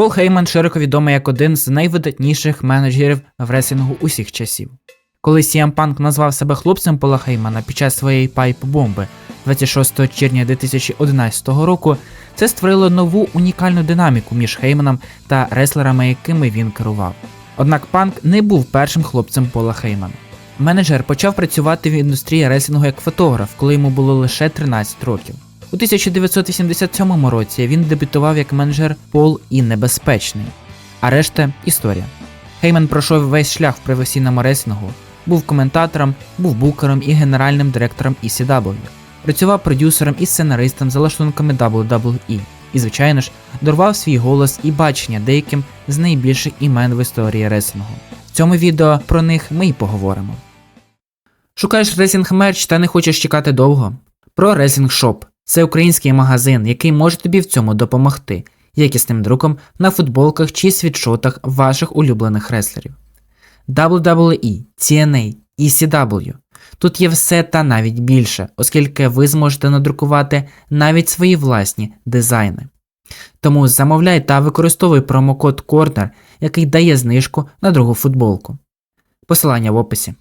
Пол Хейман широко відомий як один з найвидатніших менеджерів в реслінгу усіх часів. Коли CM Punk назвав себе хлопцем Пола Хеймана під час своєї пайп-бомби 26 червня 2011 року, це створило нову унікальну динаміку між Хейманом та реслерами, якими він керував. Однак Панк не був першим хлопцем Пола Хеймана. Менеджер почав працювати в індустрії реслінгу як фотограф, коли йому було лише 13 років. У 1987 році він дебютував як менеджер Пол і Небезпечний, а решта історія. Хейман пройшов весь шлях в професійному реслінгу, був коментатором, був букером і генеральним директором ECW. Працював продюсером і сценаристом за лаштунками WWE. І, звичайно ж, дарував свій голос і бачення деяким з найбільших імен в історії реслінгу. В цьому відео про них ми й поговоримо. Шукаєш ресінг мерч та не хочеш чекати довго? Про Racing Shop. Це український магазин, який може тобі в цьому допомогти, якісним друком на футболках чи світшотах ваших улюблених реслерів. WWE, TNA, ECW. Тут є все та навіть більше, оскільки ви зможете надрукувати навіть свої власні дизайни. Тому замовляй та використовуй промокод Corner, який дає знижку на другу футболку. Посилання в описі.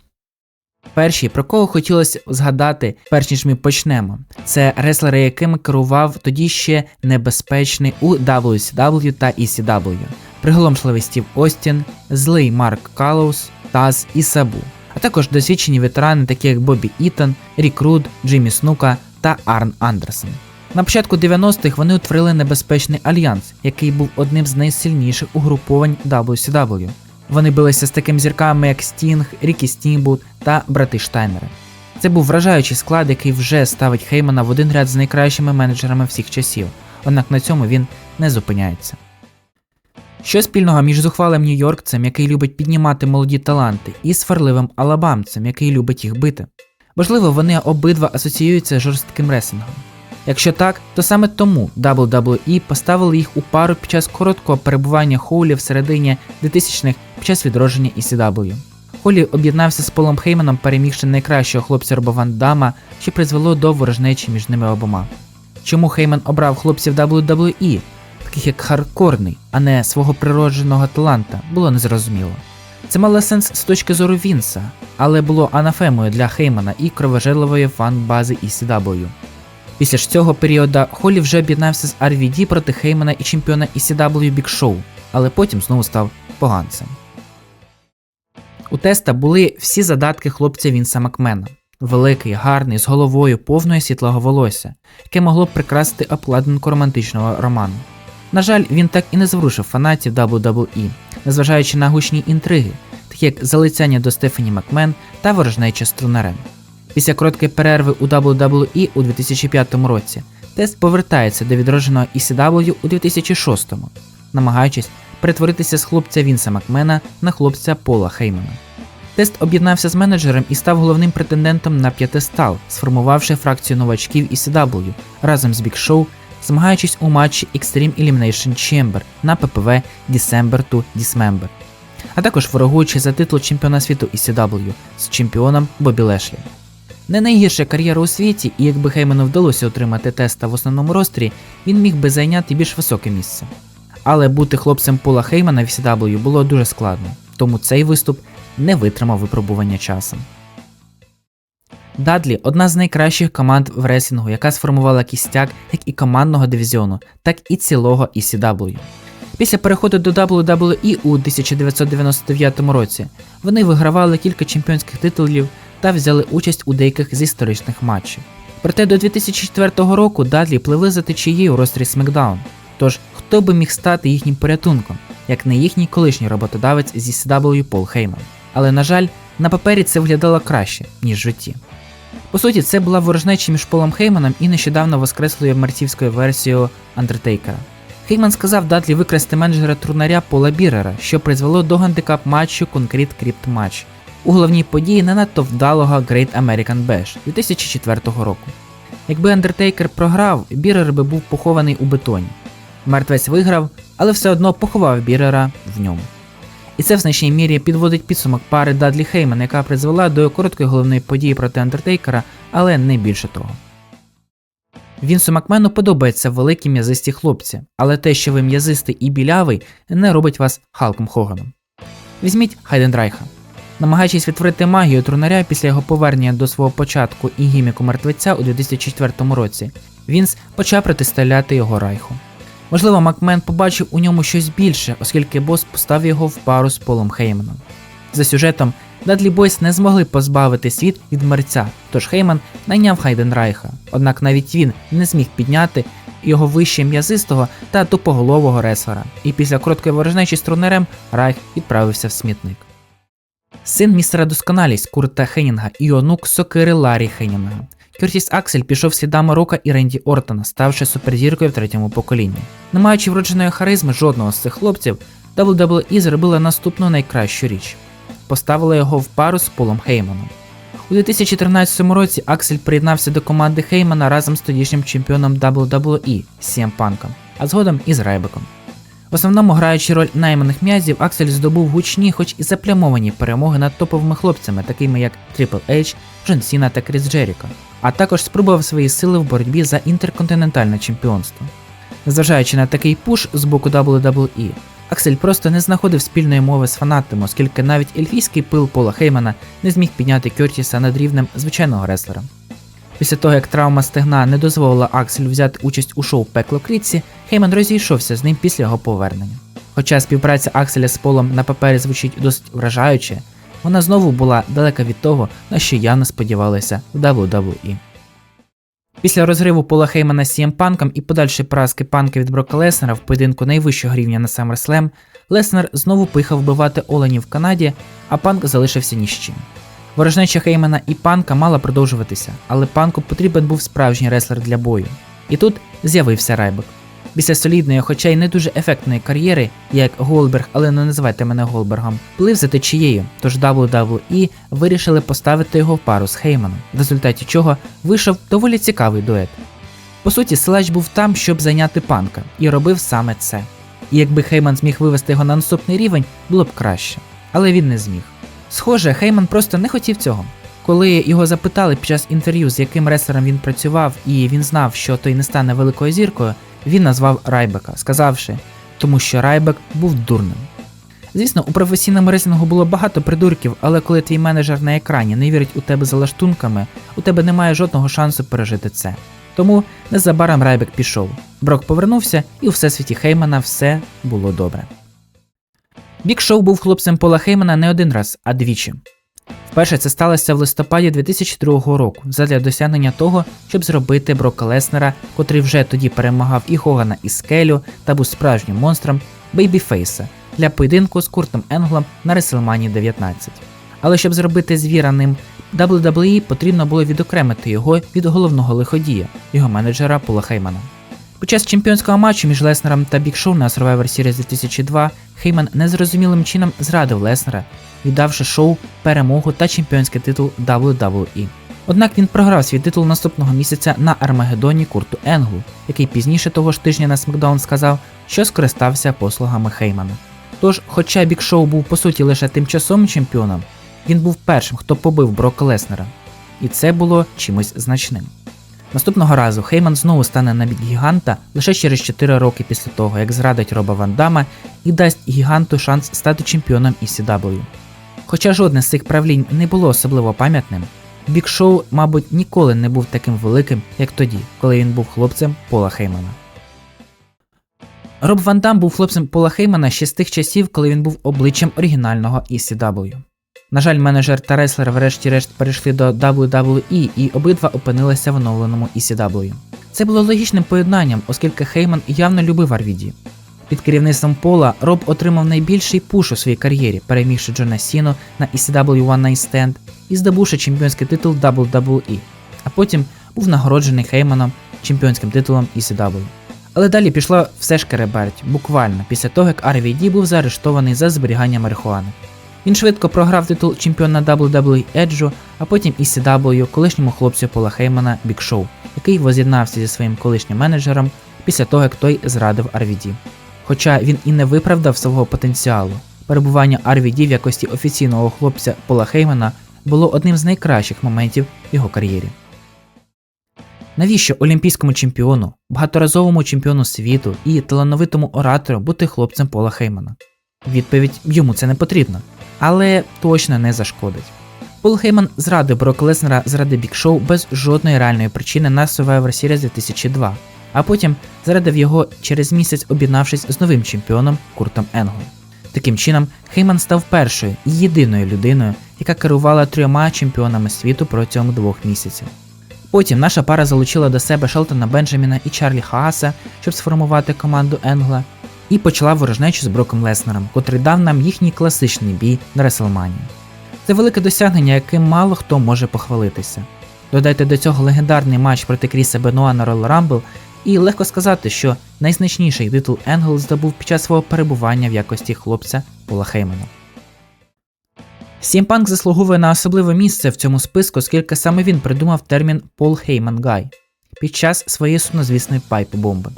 Перші, про кого хотілося згадати, перш ніж ми почнемо, це реслери, якими керував тоді ще небезпечний у WCW та ECW, приголомшливий Стів Остін, злий Марк Калоус, Таз і Сабу, а також досвідчені ветерани, такі як Бобі Ітон, Рік Руд, Джиммі Снука та Арн Андерсон. На початку 90-х вони утворили небезпечний альянс, який був одним з найсильніших угруповань WCW. Вони билися з такими зірками, як Стінг, Рікі Стімбут та брати Штайнери. Це був вражаючий склад, який вже ставить Хеймана в один ряд з найкращими менеджерами всіх часів, однак на цьому він не зупиняється. Що спільного між зухвалим нью-йоркцем, який любить піднімати молоді таланти, і сварливим алабамцем, який любить їх бити? Можливо, вони обидва асоціюються з жорстким ресингом. Якщо так, то саме тому WWE поставили їх у пару під час короткого перебування Хоулі в середині 2000-х під час відродження ECW. Холі об'єднався з Полом Хейманом, перемігши найкращого хлопця Роба Ван Дама, що призвело до ворожнечі між ними обома. Чому Хейман обрав хлопців WWE, таких як хардкорний, а не свого природженого таланта, було незрозуміло. Це мало сенс з точки зору Вінса, але було анафемою для Хеймана і кровожерливої фан-бази ECW. Після ж цього періоду Холі вже об'єднався з RVD проти Хеймана і чемпіона ECW Big Show, але потім знову став поганцем. У теста були всі задатки хлопця Вінса Макмена. Великий, гарний, з головою повної світлого волосся, яке могло б прикрасити обкладинку романтичного роману. На жаль, він так і не зворушив фанатів WWE, незважаючи на гучні інтриги, такі як залицяння до Стефані Макмен та ворожнеча з трунарем. Після короткої перерви у WWE у 2005 році тест повертається до відродженого ECW у 2006, намагаючись перетворитися з хлопця Вінса Макмена на хлопця Пола Хеймана. Тест об'єднався з менеджером і став головним претендентом на п'ятистал, сформувавши фракцію новачків ECW разом з Big Show, змагаючись у матчі Extreme Elimination Chamber на ППВ December to Dismember, а також ворогуючи за титул чемпіона світу ECW з чемпіоном Бобі Лешлі. Не найгірша кар'єра у світі, і якби Хейману вдалося отримати теста в основному рострі, він міг би зайняти більш високе місце. Але бути хлопцем Пола Хеймана в CW було дуже складно, тому цей виступ не витримав випробування часом. Дадлі одна з найкращих команд в реслінгу, яка сформувала кістяк як і командного дивізіону, так і цілого ECW. Після переходу до WWE у 1999 році вони вигравали кілька чемпіонських титулів та взяли участь у деяких з історичних матчів. Проте до 2004 року Дадлі пливли за течією у рострі SmackDown, тож хто би міг стати їхнім порятунком, як не їхній колишній роботодавець зі CW Пол Хейман. Але, на жаль, на папері це виглядало краще, ніж в житті. По суті, це була ворожнеча між Полом Хейманом і нещодавно воскреслою мерцівською версією Андертейкера. Хейман сказав Дадлі викрасти менеджера трунаря Пола Бірера, що призвело до гандикап матчу Concrete Crypt Match у головній події не надто вдалого Great American Bash 2004 року. Якби Андертейкер програв, Бірер би був похований у бетоні. Мертвець виграв, але все одно поховав Бірера в ньому. І це в значній мірі підводить підсумок пари Дадлі Хейман, яка призвела до короткої головної події проти Андертейкера, але не більше того. Вінсу Макмену подобаються великі м'язисті хлопці, але те, що ви м'язистий і білявий, не робить вас Халком Хоганом. Візьміть Хайдендрайха. Намагаючись відтворити магію трунаря після його повернення до свого початку і гіміку мертвеця у 2004 році, Вінс почав протиставляти його райху. Можливо, Макмен побачив у ньому щось більше, оскільки бос поставив його в пару з Полом Хейманом. За сюжетом, Дадлі Бойс не змогли позбавити світ від мерця, тож Хейман найняв Хайденрайха, однак навіть він не зміг підняти його вище м'язистого та тупоголового реслера, і після короткої ворожнечі з трунерем Райх відправився в смітник. Син містера досконалість Курта Хеннінга і онук Сокири Ларі Хеннінга. Кертіс Аксель пішов слідами Рока і Ренді Ортона, ставши суперзіркою в третьому поколінні. Не маючи вродженої харизми жодного з цих хлопців, WWE зробила наступну найкращу річ поставила його в пару з Полом Хейманом. У 2013 році Аксель приєднався до команди Хеймана разом з тодішнім чемпіоном WWE Сієм Панком, а згодом і з Райбеком. В основному граючи роль найманих м'язів, Аксель здобув гучні, хоч і заплямовані перемоги над топовими хлопцями, такими як Triple H, Джон Сіна та Кріс Джеріка, а також спробував свої сили в боротьбі за інтерконтинентальне чемпіонство. Незважаючи на такий пуш з боку WWE, Аксель просто не знаходив спільної мови з фанатами, оскільки навіть ельфійський пил Пола Хеймана не зміг підняти Кертіса над рівнем звичайного реслера. Після того, як травма стегна не дозволила Акселю взяти участь у шоу Пекло Крітці, Хейман розійшовся з ним після його повернення. Хоча співпраця Акселя з Полом на папері звучить досить вражаюче, вона знову була далека від того, на що явно сподівалися в WWE. Після розриву Пола Хеймана з CM Панком і подальшої поразки панка від Брока Леснера в поєдинку найвищого рівня на SummerSlam, Леснер знову пихав вбивати Оленів в Канаді, а панк залишився ні з чим. Ворожнеча Хеймана і панка мала продовжуватися, але панку потрібен був справжній реслер для бою. І тут з'явився Райбек. Після солідної, хоча й не дуже ефектної кар'єри, як Голберг, але не називайте мене Голбергом, плив за течією, тож WWE вирішили поставити його в пару з Хейманом, в результаті чого вийшов доволі цікавий дует. По суті, Слач був там, щоб зайняти панка, і робив саме це. І якби Хейман зміг вивести його на наступний рівень, було б краще. Але він не зміг. Схоже, Хейман просто не хотів цього. Коли його запитали під час інтерв'ю, з яким реслером він працював, і він знав, що той не стане великою зіркою, він назвав Райбека, сказавши, тому що Райбек був дурним. Звісно, у професійному реслінгу було багато придурків, але коли твій менеджер на екрані не вірить у тебе за лаштунками, у тебе немає жодного шансу пережити це. Тому незабаром Райбек пішов. Брок повернувся, і у всесвіті Хеймана все було добре. Бік Шоу був хлопцем Пола Хеймана не один раз, а двічі. Вперше це сталося в листопаді 2002 року, задля досягнення того, щоб зробити Брока Леснера, котрий вже тоді перемагав і Хогана і Скелю та був справжнім монстром Бейбіфейса для поєдинку з Куртом Енглом на WrestleMania 19. Але щоб зробити звіра ним WWE потрібно було відокремити його від головного лиходія, його менеджера Пола Хеймана. Під час чемпіонського матчу між Леснером та Бік Шоу на Survivor Series 2002 Хейман незрозумілим чином зрадив Леснера, віддавши шоу перемогу та чемпіонський титул WWE. Однак він програв свій титул наступного місяця на Армагеддоні Курту Енглу, який пізніше того ж тижня на SmackDown сказав, що скористався послугами Хеймана. Тож, хоча Бік Шоу був по суті лише тимчасовим чемпіоном, він був першим, хто побив Брока Леснера, і це було чимось значним. Наступного разу Хейман знову стане на бік гіганта лише через 4 роки після того, як зрадить Роба Ван Дама і дасть гіганту шанс стати чемпіоном ECW. Хоча жодне з цих правлінь не було особливо пам'ятним, Бік Шоу, мабуть, ніколи не був таким великим, як тоді, коли він був хлопцем Пола Хеймана. Роб Ван Дам був хлопцем Пола Хеймана ще з тих часів, коли він був обличчям оригінального ECW. На жаль, менеджер та реслер врешті-решт перейшли до WWE і обидва опинилися в оновленому ECW. Це було логічним поєднанням, оскільки Хейман явно любив RVD. Під керівництвом Пола Роб отримав найбільший пуш у своїй кар'єрі, перемігши Джона Сіну на ECW One Night Stand і здобувши чемпіонський титул WWE, а потім був нагороджений Хейманом чемпіонським титулом ECW. Але далі пішло все ж кереберть, буквально після того, як RVD був заарештований за зберігання марихуани. Він швидко програв титул чемпіона WWE Еджу, а потім ECW колишньому хлопцю Пола Хеймана Бік Шоу, який воз'єднався зі своїм колишнім менеджером після того, як той зрадив RVD. Хоча він і не виправдав свого потенціалу, перебування RVD в якості офіційного хлопця Пола Хеймана було одним з найкращих моментів його кар'єрі. Навіщо олімпійському чемпіону, багаторазовому чемпіону світу і талановитому оратору бути хлопцем Пола Хеймана? Відповідь йому це не потрібно, але точно не зашкодить. Пол Хейман зрадив Брок Леснера заради Бік Шоу без жодної реальної причини на Survivor Series 2002, а потім зрадив його через місяць об'єднавшись з новим чемпіоном Куртом Енглом. Таким чином, Хейман став першою і єдиною людиною, яка керувала трьома чемпіонами світу протягом двох місяців. Потім наша пара залучила до себе Шелтона Бенджаміна і Чарлі Хааса, щоб сформувати команду Енгла, і почала ворожнечу з Броком Леснером, котрий дав нам їхній класичний бій на Реслманії. Це велике досягнення, яким мало хто може похвалитися. Додайте до цього легендарний матч проти Кріса Бенуа на Royal Rumble, і легко сказати, що найзначніший титул Енгл здобув під час свого перебування в якості хлопця Пола Хеймана. Сімпанк заслуговує на особливе місце в цьому списку, оскільки саме він придумав термін Пол Хейман Гай під час своєї сумнозвісної пайп бомби.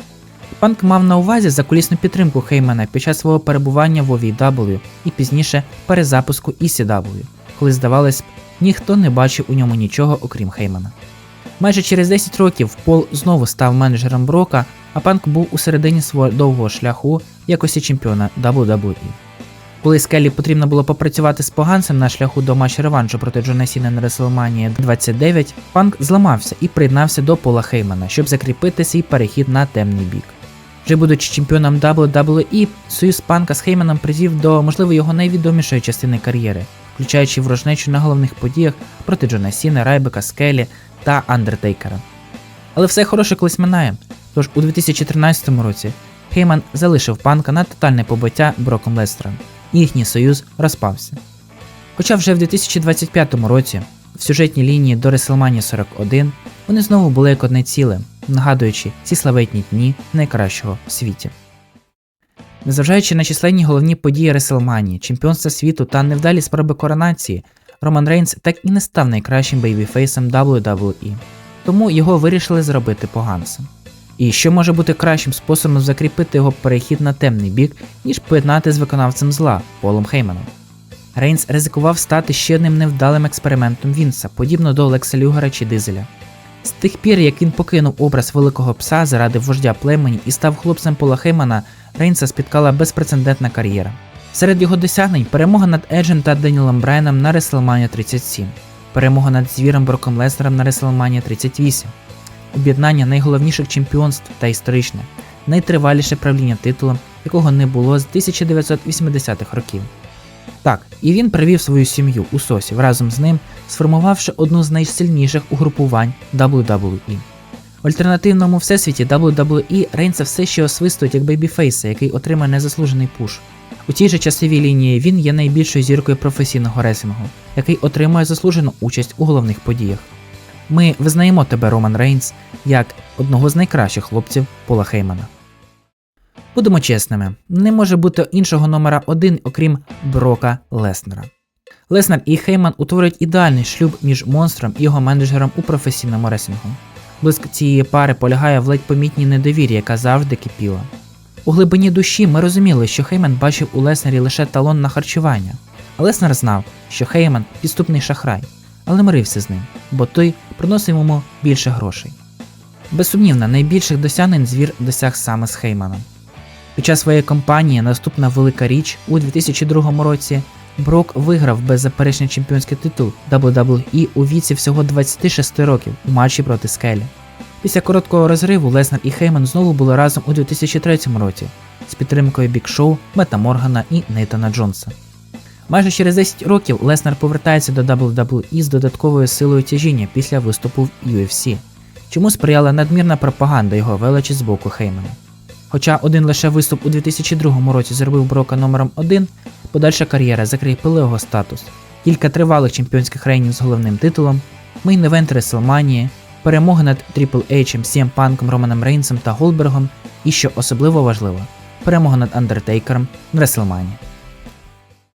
Панк мав на увазі закулісну підтримку Хеймана під час свого перебування в OVW і пізніше перезапуску ECW, коли, здавалось ніхто не бачив у ньому нічого окрім Хеймана. Майже через 10 років Пол знову став менеджером Брока, а Панк був у середині свого довгого шляху якості чемпіона WWE. Коли Скеллі потрібно було попрацювати з поганцем на шляху до матчу реваншу проти Джона Сіна на WrestleMania 29, Панк зламався і приєднався до Пола Хеймана, щоб закріпити свій перехід на темний бік. Вже будучи чемпіоном WWE, союз Панка з Хейманом призвів до, можливо, його найвідомішої частини кар'єри, включаючи ворожнечу на головних подіях проти Джона Сіна, Райбека, Скелі та Андертейкера. Але все хороше колись минає. Тож у 2013 році Хейман залишив панка на тотальне побиття Броком Лестером, і їхній союз розпався. Хоча вже в 2025 році в сюжетній лінії до WrestleMania 41 вони знову були як одне ціле, нагадуючи ці славетні дні найкращого в світі. Незважаючи на численні головні події WrestleMania, чемпіонства світу та невдалі спроби коронації, Роман Рейнс так і не став найкращим бейбіфейсом WWE, тому його вирішили зробити поганцем. І що може бути кращим способом закріпити його перехід на темний бік, ніж поєднати з виконавцем зла Полом Хейманом. Рейнс ризикував стати ще одним невдалим експериментом Вінса, подібно до Олекса Люгера чи Дизеля. З тих пір, як він покинув образ великого пса заради вождя племені і став хлопцем Пола Хеймана, Рейнса спіткала безпрецедентна кар'єра. Серед його досягнень перемога над Еджем та Данілом Брайаном на WrestleMania 37, перемога над звіром Броком Леснером на WrestleMania 38, об'єднання найголовніших чемпіонств та історичне, найтриваліше правління титулом, якого не було з 1980-х років. Так, і він привів свою сім'ю у Сосів разом з ним, сформувавши одну з найсильніших угрупувань WWE. В альтернативному всесвіті WWE Рейнса все ще освистують як бейбіфейса, який отримає незаслужений пуш. У тій же часовій лінії він є найбільшою зіркою професійного ресингу, який отримує заслужену участь у головних подіях. Ми визнаємо тебе, Роман Рейнс, як одного з найкращих хлопців Пола Хеймана. Будемо чесними, не може бути іншого номера один, окрім Брока Леснера. Леснер і Хейман утворюють ідеальний шлюб між монстром і його менеджером у професійному ресингу. Блиск цієї пари полягає в ледь помітній недовірі, яка завжди кипіла. У глибині душі ми розуміли, що Хейман бачив у Леснері лише талон на харчування, Леснер знав, що Хейман підступний шахрай, але мирився з ним, бо той приносив йому більше грошей. Безсумнівно, найбільших досягнень звір досяг саме з Хейманом. Під час своєї кампанії наступна велика річ у 2002 році Брок виграв беззаперечний чемпіонський титул WWE у віці всього 26 років у матчі проти Скелі. Після короткого розриву Леснер і Хейман знову були разом у 2003 році з підтримкою Бік Шоу, Мета Моргана і Нейтана Джонса. Майже через 10 років Леснер повертається до WWE з додатковою силою тяжіння після виступу в UFC, чому сприяла надмірна пропаганда його величі з боку Хеймана. Хоча один лише виступ у 2002 році зробив Брока номером 1, подальша кар'єра закріпила його статус, кілька тривалих чемпіонських рейнів з головним титулом, мейн-евент Реслманії, перемоги над Triple H, CM Панком, Романом Рейнсом та Голбергом, і що особливо важливо, перемога над Андертейкером в Реслманії.